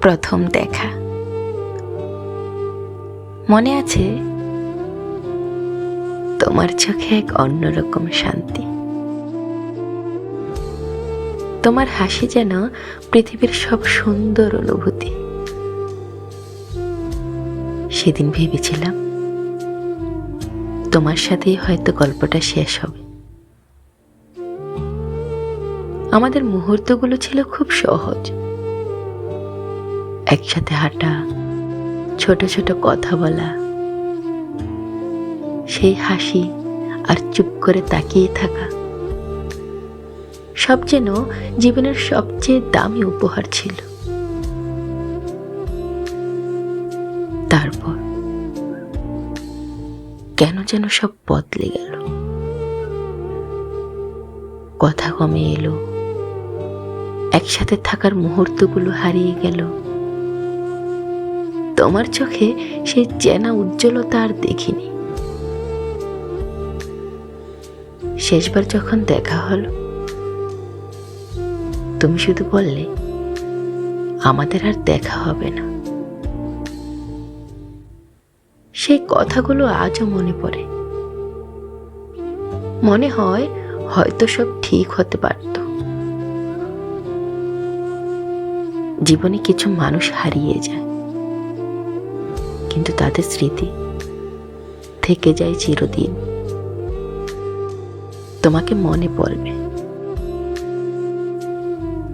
প্রথম দেখা। মনে আছে, তোমার চোখে এক অন্যরকম শান্তি। তোমার হাসি যেন পৃথিবীর সব সুন্দর অনুভূতি। সেদিন ভেবেছিলাম, তোমার সাথেই হয়তো গল্পটা শেষ হবে। আমাদের মুহূর্তগুলো ছিল খুব সহজ। একসাথে হাঁটা, ছোট ছোট কথা বলা। সেই হাসি আর চুপ করে তাকিয়ে থাকা। সব যেন জীবনের সবচেয়ে দামি উপহার ছিল। তারপর কেন যেন সব বদলে গেল। কথা কমে এলো। একসাথে থাকার মুহূর্তগুলো হারিয়ে গেল। তোমার চোখে সেই চেনা উজ্জ্বলতা আর দেখিনি। শেষবার যখন দেখা হলো, তুমি শুধু বললে, আমাদের আর দেখা হবে না। সেই কথাগুলো আজও মনে পড়ে। মনে হয় হয়তো সব ঠিক হতে পারত। জীবনে কিছু মানুষ হারিয়ে যায়। কিন্তু তাদের স্মৃতি থেকে যায় চিরদিন। তোমাকে মনে পড়বে।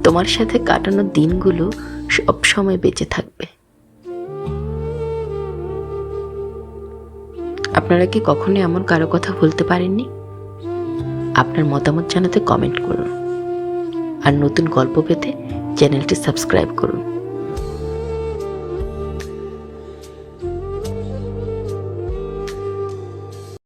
তোমার সাথে কাটানো দিনগুলো সব সময় বেঁচে থাকবে। আপনারা কি কখনো এমন কারও কথা বলতে পারেননি? আপনার মতামত জানাতে কমেন্ট করুন। আর নতুন গল্প পেতে চ্যানেলটি সাবস্ক্রাইব করুন।